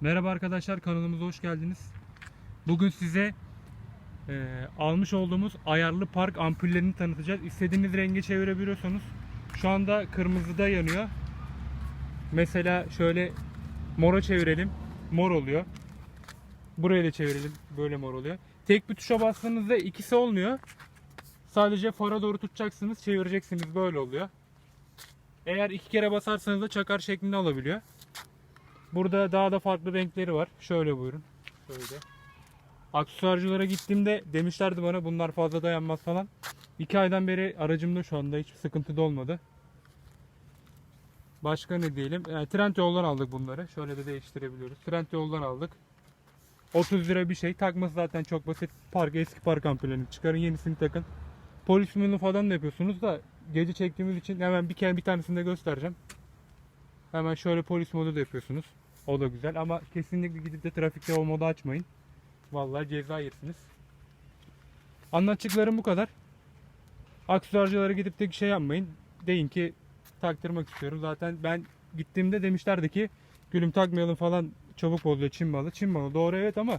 Merhaba arkadaşlar kanalımıza hoş geldiniz. Bugün size e, almış olduğumuz ayarlı park ampullerini tanıtacağız. İstediğiniz renge çevirebiliyorsunuz. Şu anda kırmızıda yanıyor. Mesela şöyle mora çevirelim. Mor oluyor. Buraya da çevirelim. Böyle mor oluyor. Tek bir tuşa bastığınızda ikisi olmuyor. Sadece fara doğru tutacaksınız, çevireceksiniz. Böyle oluyor. Eğer iki kere basarsanız da çakar şeklinde alabiliyor. Burada daha da farklı renkleri var. Şöyle buyurun. Şöyle. Aksesuarcılara gittiğimde demişlerdi bana bunlar fazla dayanmaz falan. İki aydan beri aracımda şu anda hiçbir sıkıntı da olmadı. Başka ne diyelim? Yani Trendyol'dan aldık bunları. Şöyle de değiştirebiliyoruz. Trendyol'dan aldık. 30 lira bir şey. Takması zaten çok basit. Park eski park ampullerini çıkarın yenisini takın. Polis falan da yapıyorsunuz da gece çektiğimiz için hemen bir bir tanesini de göstereceğim. Hemen şöyle polis modu da yapıyorsunuz. O da güzel ama kesinlikle gidip de trafikte o modu açmayın. Vallahi ceza yersiniz. Anlatacaklarım bu kadar. Aksesuarcılara gidip de şey yapmayın. Deyin ki taktırmak istiyorum. Zaten ben gittiğimde demişlerdi ki gülüm takmayalım falan çabuk bozuluyor Çin malı. Çin malı doğru evet ama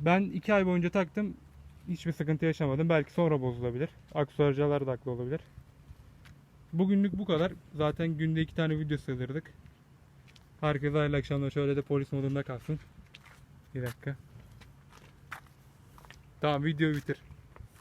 ben iki ay boyunca taktım. Hiçbir sıkıntı yaşamadım. Belki sonra bozulabilir. Aksesuarcılar da haklı olabilir. Bugünlük bu kadar. Zaten günde iki tane video sığdırdık. Herkese hayırlı akşamlar. Şöyle de polis modunda kalsın. Bir dakika. Tamam video bitir.